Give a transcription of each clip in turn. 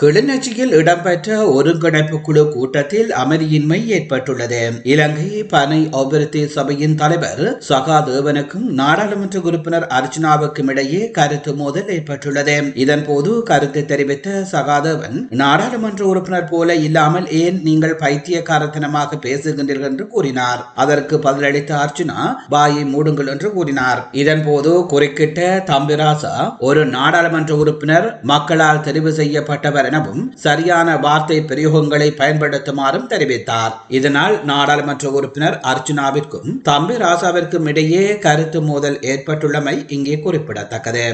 கிளிநொச்சியில் இடம்பெற்ற ஒருங்கிணைப்பு குழு கூட்டத்தில் அமைதியின்மை ஏற்பட்டுள்ளது. இலங்கை பனை அபிவிருத்தி சபையின் தலைவர் சகாதேவனுக்கும் நாடாளுமன்ற உறுப்பினர் அர்ச்சனாவுக்கும் இடையே கருத்து மோதல் ஏற்பட்டுள்ளது. இதன்போது கருத்து தெரிவித்த சகாதேவன் நாடாளுமன்ற உறுப்பினர் போல இல்லாமல் ஏன் நீங்கள் பைத்தியக்காரத்தனமாக பேசுகின்றீர்கள்? என்று கூறினார். அதற்கு பதிலளித்த அர்ச்சனா வாயை மூடுங்கள் என்று கூறினார். இதன்போது குறுக்கிட்ட தம்பிராசா ஒரு நாடாளுமன்ற உறுப்பினர் மக்களால் தெரிவு செய்யப்பட்டவர் எனவும் சரியான வார்த்தை பிரயோகங்களை பயன்படுத்துமாறும் தெரிவித்தார். இதனால் நாடாளுமன்ற உறுப்பினர் அர்ஜுனாவிற்கும் தம்பி ராசாவிற்கும் இடையே கருத்து மோதல் ஏற்பட்டுள்ளமை இங்கே குறிப்பிடத்தக்கது.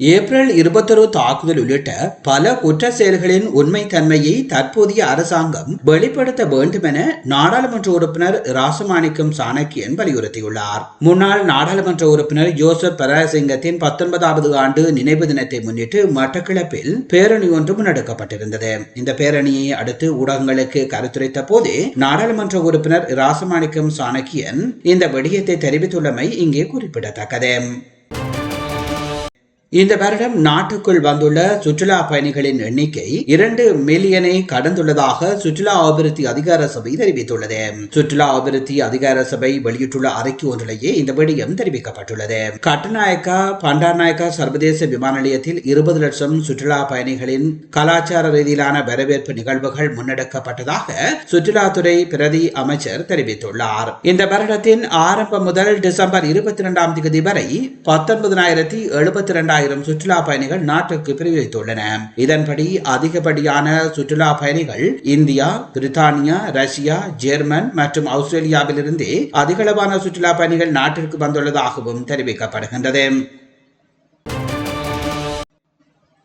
ஏப்ரல் இருபத்தொரு தாக்குதல் உள்ளிட்ட பல குற்ற செயல்களின் உண்மை தன்மையை தற்போதைய அரசாங்கம் வெளிப்படுத்த வேண்டும் என நாடாளுமன்ற உறுப்பினர் ராசமாணிக்கம் சாணக்கியன் வலியுறுத்தியுள்ளார். முன்னாள் நாடாளுமன்ற உறுப்பினர் ஜோசப் பராசிங்கத்தின் பத்தொன்பதாவது ஆண்டு நினைவு தினத்தை முன்னிட்டு மட்டக்கிழப்பில் பேரணி ஒன்று முன்னெடுக்கப்பட்டிருந்தது இந்த பேரணியை அடுத்து ஊடகங்களுக்கு கருத்துரைத்த போதே நாடாளுமன்ற உறுப்பினர் ராசமாணிக்கம் சாணக்கியன் இந்த விடயத்தை தெரிவித்துள்ளமை இங்கே குறிப்பிடத்தக்கது. இந்த வருடம் நாட்டுக்குள் வந்துள்ள சுற்றுலா பயணிகளின் எண்ணிக்கை இரண்டு மில்லியனை கடந்துள்ளதாக சுற்றுலா அபிவிருத்தி அதிகார சபை தெரிவித்துள்ளது. சுற்றுலா அபிவிருத்தி அதிகார சபை வெளியிட்டுள்ள அறிக்கை ஒன்றிலேயே இந்த விடயம் தெரிவிக்கப்பட்டுள்ளது. கட்டநாயக்கா பண்டாநாயக்கா சர்வதேச விமான நிலையத்தில் இருபது லட்சம் சுற்றுலா பயணிகளின் கலாச்சார ரீதியிலான வரவேற்பு நிகழ்வுகள் முன்னெடுக்கப்பட்டதாக சுற்றுலாத்துறை பிரதி அமைச்சர் தெரிவித்துள்ளார். இந்த வருடத்தின் ஆரம்பம் முதல் டிசம்பர் இருபத்தி இரண்டாம் தேதி வரை பத்தொன்பதாயிரத்தி எழுபத்தி இரண்டாயிரம் சுற்றுலா பயணிகள் நாட்டுக்கு பிரிவித்துள்ளன இதன்படி அதிகப்படியான சுற்றுலா பயணிகள் இந்தியா பிரித்தானியா ரஷ்யா ஜெர்மன் மற்றும் ஆஸ்திரேலியாவிலிருந்து அதிகளவான சுற்றுலா பயணிகள் நாட்டிற்கு வந்துள்ளதாகவும் தெரிவிக்கப்படுகின்றது.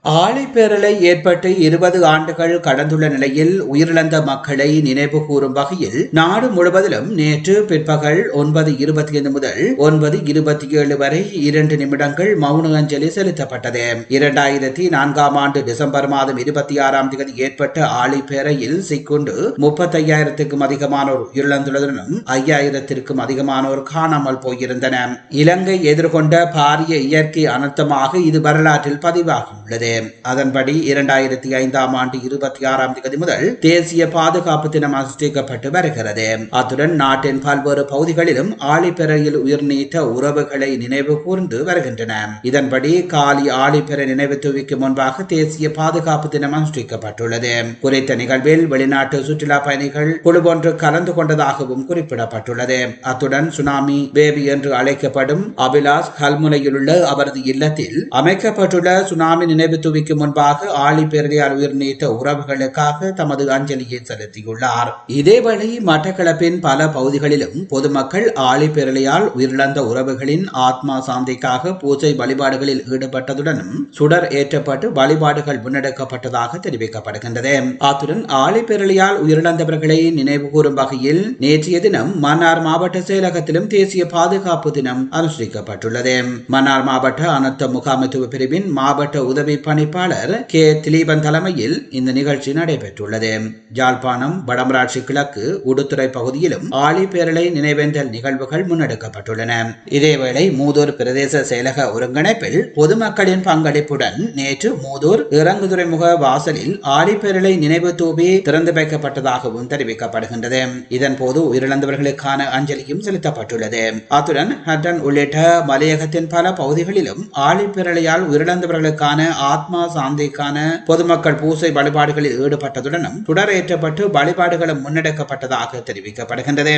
ஆழிப்பேரலை ஏற்பட்டு இருபது ஆண்டுகள் கடந்துள்ள நிலையில் உயிரிழந்த மக்களை நினைவு கூறும் வகையில் நாடு முழுவதிலும் நேற்று பிற்பகல் ஒன்பது இருபத்தி ஐந்து முதல் ஒன்பது இருபத்தி ஏழு வரை இரண்டு நிமிடங்கள் மௌன அஞ்சலி செலுத்தப்பட்டது. இரண்டாயிரத்தி நான்காம் ஆண்டு டிசம்பர் மாதம் இருபத்தி ஆறாம் தேதி ஏற்பட்ட ஆழிப்பேரையில் சிக்குண்டு முப்பத்தையாயிரத்துக்கும் அதிகமானோர் உயிரிழந்துள்ளதுடன் ஐயாயிரத்திற்கும் அதிகமானோர் காணாமல் போயிருந்தனர். இலங்கை எதிர்கொண்ட பாரிய இயற்கை அனர்த்தமாக இது வரலாற்றில் பதிவாகியுள்ளது அதன்படி இரண்டாயிரத்தி ஐந்தாம் ஆண்டு இருபத்தி ஆறாம் தேதி முதல் தேசிய பாதுகாப்பு தினம் அனுஷ்டிக்கப்பட்டு வருகிறது. அத்துடன் நாட்டின் பல்வேறு பகுதிகளிலும் ஆழிப்பெறையில் உயிர் நீத்த உறவுகளை நினைவு கூர்ந்து வருகின்றன. இதன்படி காலி ஆழிப்பெற நினைவு துவிக்கு முன்பாக தேசிய பாதுகாப்பு தினம் அனுஷ்டிக்கப்பட்டுள்ளது. குறித்த நிகழ்வில் வெளிநாட்டு சுற்றுலா பயணிகள் குழு ஒன்று கலந்து கொண்டதாகவும் குறிப்பிடப்பட்டுள்ளது. அத்துடன் சுனாமி பேபி என்று அழைக்கப்படும் அபிலாஷ் கல்முனையில் உள்ள அவரது இல்லத்தில் அமைக்கப்பட்டுள்ள சுனாமி நினைவு துவிக்கு முன்பாக ஆழி பேரடியால் உயிர் நீத்த உறவுகளுக்காக தமது அஞ்சலியை செலுத்தியுள்ளார். இதேவேளை மட்டக்களப்பின் பல பகுதிகளிலும் பொதுமக்கள் ஆழி பெருளையால் உயிரிழந்த உறவுகளின் ஆத்மா சாந்திக்காக பூஜை வழிபாடுகளில் ஈடுபட்டதுடனும் சுடர் ஏற்றப்பட்டு வழிபாடுகள் முன்னெடுக்கப்பட்டதாக தெரிவிக்கப்படுகின்றது. அத்துடன் ஆழி பெருளையால் உயிரிழந்தவர்களை நினைவு கூறும் வகையில் நேற்றைய தினம் மன்னார் மாவட்ட செயலகத்திலும் தேசிய பாதுகாப்பு தினம் அனுசரிக்கப்பட்டுள்ளது மன்னார் மாவட்ட அனர்த்த முகாமைத்துவ பிரிவின் மாவட்ட உதவி பணிப்பாளர் கே. திலீபன் தலைமையில் இந்த நிகழ்ச்சி நடைபெற்றுள்ளது. ஜாழ்ப்பாணம் வடமராட்சி கிழக்கு உடுத்துறை பகுதியிலும் ஆழி பேரலை நினைவேந்தல் நிகழ்வுகள் முன்னெடுக்கப்பட்டுள்ளன. இதேவேளை மூதூர் பிரதேச செயலக ஒருங்கிணைப்பில் பொதுமக்களின் பங்களிப்புடன் நேற்று மூதூர் இறங்கு துறைமுக வாசலில் ஆழிப்பேரலை நினைவு தூவி திறந்து வைக்கப்பட்டதாகவும் தெரிவிக்கப்படுகின்றது. இதன்போது உயிரிழந்தவர்களுக்கான அஞ்சலியும் செலுத்தப்பட்டுள்ளது. அத்துடன் ஹட்டன் உள்ளிட்ட மலையகத்தின் பல பகுதிகளிலும் ஆழிப்பேரலையால் உயிரிழந்தவர்களுக்கான ஆத்மா சாந்திக்கான பொதுமக்கள் பூசை வழிபாடுகளில் ஈடுபட்டதுடனும் தொடரேற்றப்பட்டு வழிபாடுகளும் முன்னெடுக்கப்பட்டதாக தெரிவிக்கப்படுகின்றது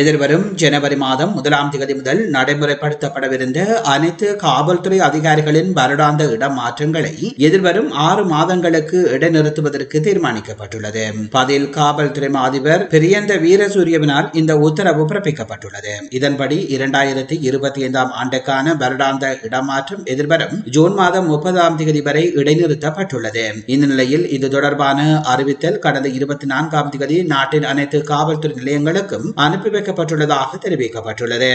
எதிர்வரும் ஜனவரி மாதம் முதலாம் தேதி முதல் நடைமுறைப்படுத்தப்படவிருந்த அனைத்து காவல்துறை அதிகாரிகளின் வருடாந்த இடமாற்றங்களை எதிர்வரும் ஆறு மாதங்களுக்கு இடைநிறுத்துவதற்கு தீர்மானிக்கப்பட்டுள்ளது. பதில் காவல்துறை அதிபர் பிரியந்த வீரசூரியவினால் இந்த உத்தரவு பிறப்பிக்கப்பட்டுள்ளது. இதன்படி இரண்டாயிரத்தி இருபத்தி ஐந்தாம் ஆண்டுக்கான வருடாந்த இடமாற்றம் எதிர்வரும் ஜூன் மாதம் முப்பதாம் தேதி வரை இடைநிறுத்தப்பட்டுள்ளது. இந்த நிலையில் இது தொடர்பான அறிவித்தல் கடந்த இருபத்தி நான்காம் தேதி நாட்டின் அனைத்து காவல்துறை நிலையங்களுக்கும் அனுப்பி வைக்கப்பட்டுள்ளதாக தெரிவிக்கப்பட்டுள்ளது.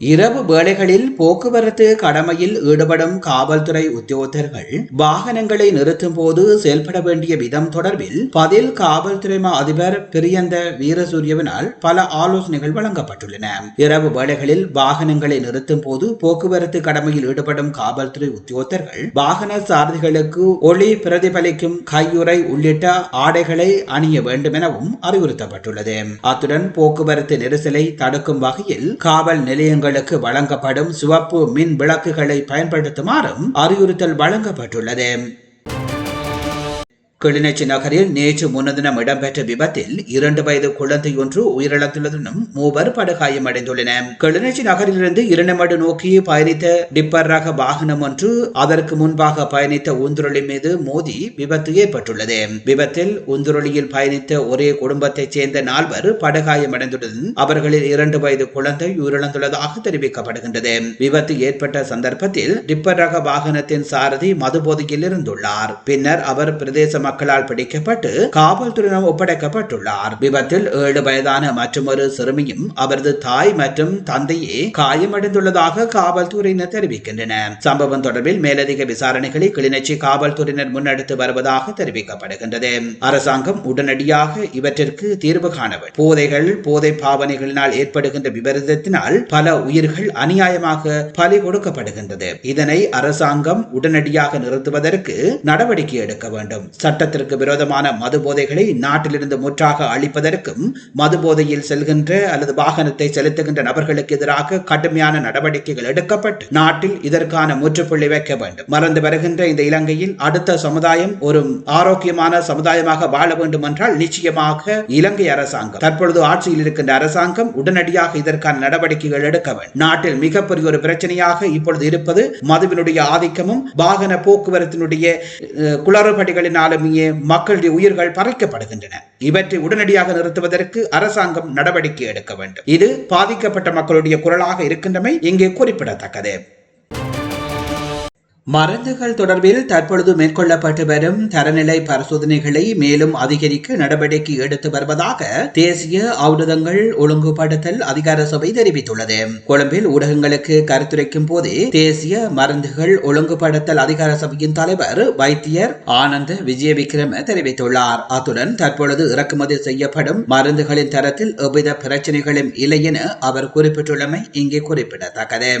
இரவு வேளைகளில் போக்குவரத்து கடமையில் ஈடுபடும் காவல்துறை உத்தியோகத்தர்கள் வாகனங்களை நிறுத்தும் போது செயல்பட வேண்டிய விதம் தொடர்பில் பதில் காவல்துறை மா அதிபர் பிரியந்த வீரசூரியவினால் பல ஆலோசனைகள் வழங்கப்பட்டுள்ளன. இரவு வேளைகளில் வாகனங்களை நிறுத்தும் போது போக்குவரத்து கடமையில் ஈடுபடும் காவல்துறை உத்தியோகத்தர்கள் வாகன சாரதிகளுக்கு ஒளி பிரதிபலிக்கும் கையுறை உள்ளிட்ட ஆடைகளை அணிய வேண்டும் எனவும் அறிவுறுத்தப்பட்டுள்ளது. அத்துடன் போக்குவரத்து நெரிசலை தடுக்கும் வகையில் காவல் நிலையங்கள் நிலையங்களுக்கு வழங்கப்படும் சிவப்பு மின் விளக்குகளை பயன்படுத்துமாறும் அறிவுறுத்தல் வழங்கப்பட்டுள்ளது. கிளிநொச்சி நகரில் நேற்று முன்தினம் இடம்பெற்ற விபத்தில் இரண்டு வயது குழந்தை ஒன்று உயிரிழந்துள்ளதுடன் மூவர் படுகாயமடைந்துள்ளனர் கிளிநொச்சி நகரிலிருந்து இரண்டமடு நோக்கி பயணித்த டிப்பர் ரக வாகனம் ஒன்று அதற்கு முன்பாக பயணித்த உந்துருளி மீது மோதி விபத்து ஏற்பட்டுள்ளது. விபத்தில் உந்துருளியில் பயணித்த ஒரே குடும்பத்தைச் சேர்ந்த நால்வர் படுகாயமடைந்துள்ளதுடன் அவர்களில் இரண்டு வயது குழந்தை உயிரிழந்துள்ளதாக தெரிவிக்கப்படுகின்றது. விபத்து ஏற்பட்ட சந்தர்ப்பத்தில் டிப்பர் ரக வாகனத்தின் சாரதி மதுபோதையில் இருந்துள்ளார் பின்னர் அவர் பிரதேச மக்களால் பிடிக்கப்பட்டு காவல்துறையிடம் ஒப்படைக்கப்பட்டுள்ளார். விபத்தில் ஏழு வயதான மற்றொரு சிறுமியும் அவரது தாய் மற்றும் தந்தையே காயமடைந்துள்ளதாக காவல்துறையினர் தெரிவிக்கின்றனர். சம்பவம் தொடர்பில் மேலதிக விசாரணைகளை கிளிநொச்சி காவல்துறையினர் முன்னெடுத்து வருவதாக தெரிவிக்கப்படுகின்றது. அரசாங்கம் உடனடியாக இவற்றிற்கு தீர்வு காண போதைகள் போதை பாவனைகளினால் ஏற்படுகின்ற விபரீதத்தினால் பல உயிர்கள் அநியாயமாக பலி கொடுக்கப்படுகின்றது. இதனை அரசாங்கம் உடனடியாக நிறுத்துவதற்கு நடவடிக்கை எடுக்க வேண்டும். சட்டத்திற்கு விரோதமான மது போதைகளை நாட்டிலிருந்து முற்றாக அழிப்பதற்கும் மது போதையில் செல்கின்ற அல்லது வாகனத்தை செலுத்துகின்ற நபர்களுக்கு எதிராக கடுமையான நடவடிக்கைகள் எடுக்கப்பட்டு நாட்டில் இதற்கான முற்றுப்புள்ளி வைக்க வேண்டும். மறந்து வருகின்ற இந்த இலங்கையில் அடுத்த சமுதாயம் ஒரு ஆரோக்கியமான சமுதாயமாக வாழ வேண்டும் என்றால் நிச்சயமாக இலங்கை அரசாங்கம் தற்பொழுது ஆட்சியில் இருக்கின்ற அரசாங்கம் உடனடியாக இதற்கான நடவடிக்கைகள் எடுக்க வேண்டும். நாட்டில் மிகப்பெரிய ஒரு பிரச்சனையாக இப்பொழுது இருப்பது மதுவினுடைய ஆதிக்கமும் வாகன போக்குவரத்தினுடைய குளறுபடிகளினாலும் குளறுபடிகளினாலுமே மக்களுடைய உயிர்கள் பறிக்கப்படுகின்றன. இவற்றை உடனடியாக நிறுத்துவதற்கு அரசாங்கம் நடவடிக்கை எடுக்க வேண்டும். இது பாதிக்கப்பட்ட மக்களுடைய குரலாக இருக்கின்றமை இங்கே குறிப்பிடத்தக்கது. மருந்துகள் தொடர்பில் தற்பொழுது மேற்கொள்ளப்பட்டு வரும் தரநிலை பரிசோதனைகளை மேலும் அதிகரிக்க நடவடிக்கை எடுத்து வருவதாக தேசிய ஔடதங்கள் ஒழுங்குபடுத்தல் அதிகார சபை தெரிவித்துள்ளது. கொழும்பில் ஊடகங்களுக்கு கருத்துரைக்கும் போதே தேசிய மருந்துகள் ஒழுங்குபடுத்தல் அதிகார சபையின் தலைவர் வைத்தியர் ஆனந்த விஜய விக்ரம தெரிவித்துள்ளார். அத்துடன் தற்பொழுது இறக்குமதி செய்யப்படும் மருந்துகளின் தரத்தில் எவ்வித பிரச்சனைகளும் இல்லை என அவர் குறிப்பிட்டுள்ளமை இங்கே குறிப்பிடத்தக்கது.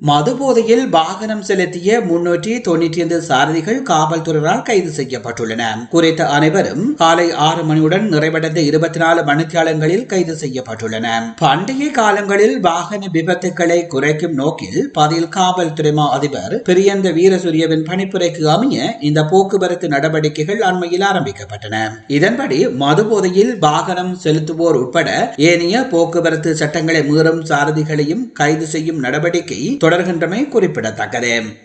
மதுபோதையில் வாகனம் செலுத்திய முன்னூற்றி தொன்னூற்றி ஐந்து சாரதிகள் காவல்துறையினரால் கைது செய்யப்பட்டுள்ளன. குறித்த அனைவரும் காலை ஆறு மணியுடன் நிறைவடைந்த இருபத்தி நாலு மணித்தியாலங்களில் கைது செய்யப்பட்டுள்ளன. பண்டைய காலங்களில் வாகன விபத்துக்களை குறைக்கும் நோக்கில் பதில் காவல்துறை மா அதிபர் பிரியந்த வீரசூரியவின் பணிப்புரைக்கு அமைய இந்த போக்குவரத்து நடவடிக்கைகள் அண்மையில் ஆரம்பிக்கப்பட்டன. இதன்படி மதுபோதையில் வாகனம் செலுத்துவோர் உட்பட ஏனைய போக்குவரத்து சட்டங்களை மீறும் சாரதிகளையும் கைது செய்யும் நடவடிக்கை தொடர்கின்றமை குறிப்பிடத்தக்கது.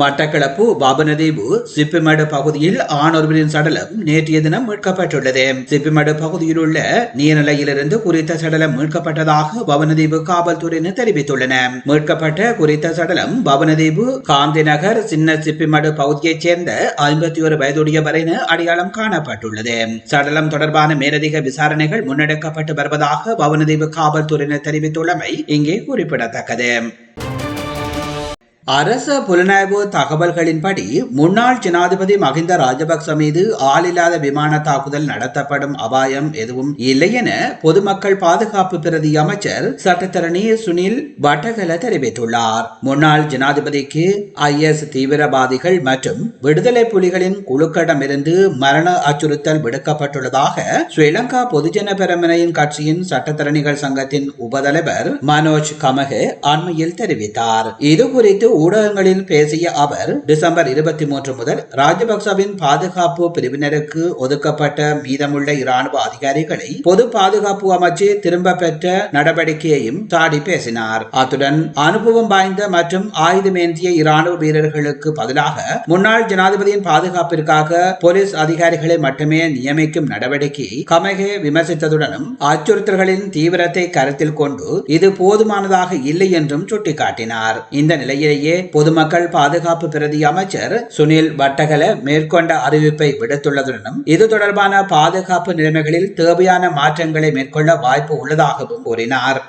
மட்டக்களப்பு பாபனதீவு சிப்பிமடு பகுதியில் ஆணொருவரின் சடலம் நேற்றைய தினம் மீட்கப்பட்டுள்ளது. சிப்பிமடு பகுதியில் உள்ள நீர்நிலையிலிருந்து குறித்த சடலம் மீட்கப்பட்டதாக பவனதீவு காவல்துறையினர் தெரிவித்துள்ளன. மீட்கப்பட்ட குறித்த சடலம் பவனதீவு காந்தி நகர் சின்ன சிப்பிமடு பகுதியைச் சேர்ந்த ஐம்பத்தி ஒரு வயதுடையவர் என அடையாளம் காணப்பட்டுள்ளது. சடலம் தொடர்பான மேலதிக விசாரணைகள் முன்னெடுக்கப்பட்டு வருவதாக பவனதீவு காவல்துறையினர் தெரிவித்துள்ளமை இங்கே குறிப்பிடத்தக்கது. அரச புலனாய்வு தகவல்களின்படி முன்னாள் ஜனாதிபதி மகிந்த ராஜபக்ச மீது ஆளில்லாத விமான தாக்குதல் நடத்தப்படும் அபாயம் எதுவும் இல்லை என பொதுமக்கள் பாதுகாப்பு பிரதி அமைச்சர் சட்டத்தரணி சுனில் வட்டகல தெரிவித்துள்ளார். முன்னாள் ஜனாதிபதிக்கு ஐஎஸ் தீவிரவாதிகள் மற்றும் விடுதலை புலிகளின் குழுக்களிடமிருந்து மரண அச்சுறுத்தல் விடுக்கப்பட்டுள்ளதாக ஸ்ரீலங்கா பொதுஜன பெரமனையின் கட்சியின் சட்டத்தரணிகள் சங்கத்தின் உபதலைவர் மனோஜ் கமகே அண்மையில் தெரிவித்தார். இது குறித்து ஊடகங்களில் பேசிய அவர் டிசம்பர் இருபத்தி மூன்று முதல் ராஜபக்சவின் பாதுகாப்பு பிரிவினருக்கு ஒதுக்கப்பட்ட மீதமுள்ள இராணுவ அதிகாரிகளை பொது பாதுகாப்பு அமைச்சு திரும்ப பெற்ற நடவடிக்கையையும் தாடி பேசினார். அத்துடன் அனுபவம் வாய்ந்த மற்றும் ஆயுதமேந்திய இராணுவ வீரர்களுக்கு பதிலாக முன்னாள் ஜனாதிபதியின் பாதுகாப்பிற்காக போலீஸ் அதிகாரிகளை மட்டுமே நியமிக்கும் நடவடிக்கையை கமகே விமர்சித்ததுடனும் அச்சுறுத்தல்களின் தீவிரத்தை கருத்தில் கொண்டு இது போதுமானதாக இல்லை என்றும் சுட்டிக்காட்டினார். இந்த நிலையிலேயே இந்நிலையிலேயே பொதுமக்கள் பாதுகாப்பு பிரதி அமைச்சர் சுனில் வட்டகல மேற்கொண்ட அறிவிப்பை விடுத்துள்ளதுடனும் இது தொடர்பான பாதுகாப்பு நிலைமைகளில் தேவையான மாற்றங்களை மேற்கொள்ள வாய்ப்பு உள்ளதாகவும் கூறினார்.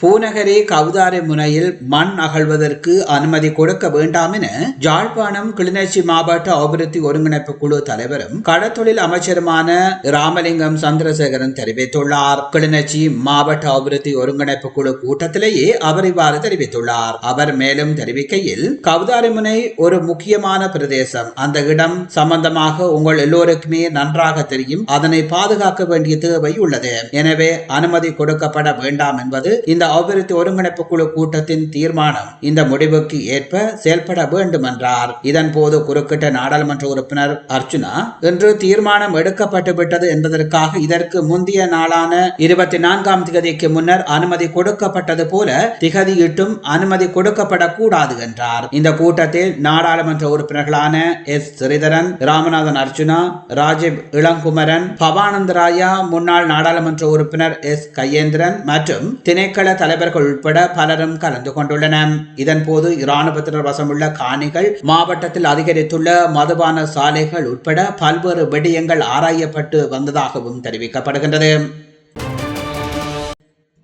பூநகரி கவுதாரி முனையில் மண் அகழ்வதற்கு அனுமதி கொடுக்க வேண்டாம் என ஜாழ்ப்பாணம் கிளிநொச்சி மாவட்ட அபிவிருத்தி ஒருங்கிணைப்பு குழு தலைவரும் கடத்தொழில் அமைச்சருமான ராமலிங்கம் சந்திரசேகரன் தெரிவித்துள்ளார். கிளிநொச்சி மாவட்ட அபிவிருத்தி ஒருங்கிணைப்பு குழு கூட்டத்திலேயே அவர் இவ்வாறு தெரிவித்துள்ளார். அவர் மேலும் தெரிவிக்கையில் கவுதாரி முனை ஒரு முக்கியமான பிரதேசம். அந்த இடம் சம்பந்தமாக உங்கள் எல்லோருக்குமே நன்றாக தெரியும். அதனை பாதுகாக்க வேண்டிய தேவை உள்ளது. எனவே அனுமதி கொடுக்கப்பட வேண்டாம் என்பது இந்த அபிவிருத்தி ஒருங்கிணைப்பு குழு கூட்டத்தின் தீர்மானம் இந்த முடிவுக்கு ஏற்ப செயல்பட வேண்டும் என்றார் இதன் போது குறுக்கிட்ட நாடாளுமன்ற உறுப்பினர் அர்ச்சுனா இன்று தீர்மானம் எடுக்கப்பட்டு விட்டது என்பதற்காக இதற்கு முந்தைய நாளான இருபத்தி நான்காம் திகதிக்கு முன்னர் அனுமதி கொடுக்கப்பட்டது போல திகதியிட்டும் அனுமதி கொடுக்கப்படக்கூடாது என்றார். இந்த கூட்டத்தில் நாடாளுமன்ற உறுப்பினர்களான எஸ். ஸ்ரீதரன் ராமநாதன் அர்ச்சுனா ராஜீவ் இளங்குமரன் பவானந்த ராயா முன்னாள் நாடாளுமன்ற உறுப்பினர் எஸ். கையேந்திரன் மற்றும் திணைக்கள தலைவர்கள் உட்பட பலரும் கலந்து கொண்டுள்ளனர். இதன்போது இராணுவத்தினர் வசமுள்ள காணிகள் மாவட்டத்தில் அதிகரித்துள்ள மதுபான சாலைகள் உட்பட பல்வேறு விடயங்கள் ஆராயப்பட்டு வந்ததாகவும் தெரிவிக்கப்படுகின்றது.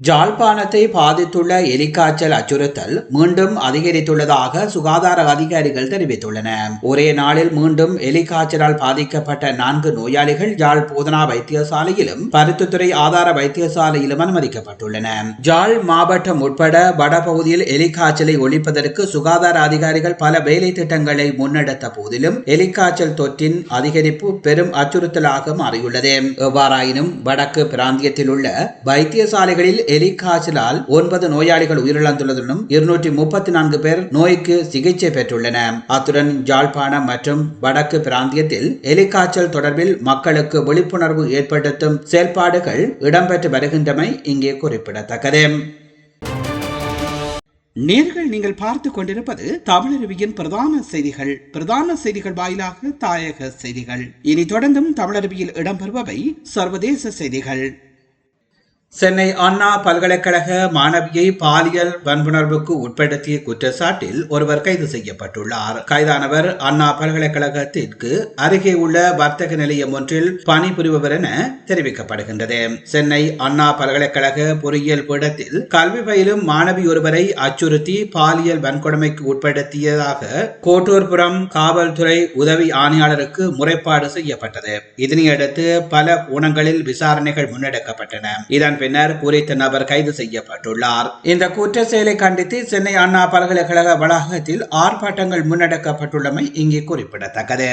ஜாழ்ப்பாணத்தை பாதித்துள்ள எலிக்காய்ச்சல் அச்சுறுத்தல் மீண்டும் அதிகரித்துள்ளதாக சுகாதார அதிகாரிகள் தெரிவித்துள்ளனர் ஒரே நாளில் மீண்டும் எலிக்காய்ச்சலால் பாதிக்கப்பட்ட நான்கு நோயாளிகள் ஜாழ் போதனா வைத்தியசாலையிலும் பருத்தித்துறை ஆதார வைத்தியசாலையிலும் அனுமதிக்கப்பட்டுள்ளனர் ஜாழ் மாவட்டம் உட்பட வடபகுதியில் எலிக்காய்ச்சலை ஒழிப்பதற்கு சுகாதார அதிகாரிகள் பல வேலை திட்டங்களை முன்னெடுத்த போதிலும் எலிக்காய்ச்சல் தொற்றின் அதிகரிப்பு பெரும் அச்சுறுத்தலாக மாறியுள்ளது. எவ்வாறாயினும் வடக்கு பிராந்தியத்தில் உள்ள வைத்தியசாலைகளில் எலி காய்ச்சலால் ஒன்பது நோயாளிகள் உயிரிழந்துள்ளதுடன் இருநூற்றி முப்பத்தி நான்கு பேர் நோய்க்கு சிகிச்சை பெற்றுள்ளன. அத்துடன் ஜாழ்ப்பாணம் மற்றும் வடக்கு பிராந்தியத்தில் எலிக்காய்ச்சல் தொடர்பில் மக்களுக்கு விழிப்புணர்வு ஏற்படுத்தும் செயல்பாடுகள் இடம்பெற்று வருகின்றமை இங்கே குறிப்பிடத்தக்கது. நேர்கள் நீங்கள் பார்த்து கொண்டிருப்பது தமிழருவியின் பிரதான செய்திகள். பிரதான செய்திகள் வாயிலாக தாயக செய்திகள். இனி தொடர்ந்தும் தமிழருவியில் இடம்பெறுபவை சர்வதேச செய்திகள். சென்னை அண்ணா பல்கலைக்கழக மாணவியை பாலியல் வன்புணர்வுக்கு உட்படுத்திய குற்றச்சாட்டில் ஒருவர் கைது செய்யப்பட்டுள்ளார். கைதானவர் அண்ணா பல்கலைக்கழகத்திற்கு அருகே உள்ள வர்த்தக நிலையம் ஒன்றில் பணிபுரிபவர் என தெரிவிக்கப்படுகின்றது. சென்னை அண்ணா பல்கலைக்கழக பொறியியல் பீடத்தில் கல்வி பயிலும் மாணவி ஒருவரை அச்சுறுத்தி பாலியல் வன்கொடுமைக்கு உட்படுத்தியதாக கோட்டூர்புரம் காவல்துறை உதவி ஆணையாளருக்கு முறைப்பாடு செய்யப்பட்டது. இதனையடுத்து பல கோணங்களில் விசாரணைகள் முன்னெடுக்கப்பட்டன. இதன் பின்னர் குறித்த நபர் கைது செய்யப்பட்டுள்ளார். இந்த குற்ற செயலை கண்டித்து சென்னை அண்ணா பல்கலைக்கழக வளாகத்தில் ஆர்ப்பாட்டங்கள் முன்னெடுக்கப்பட்டுள்ளமை இங்கே குறிப்பிடத்தக்கது.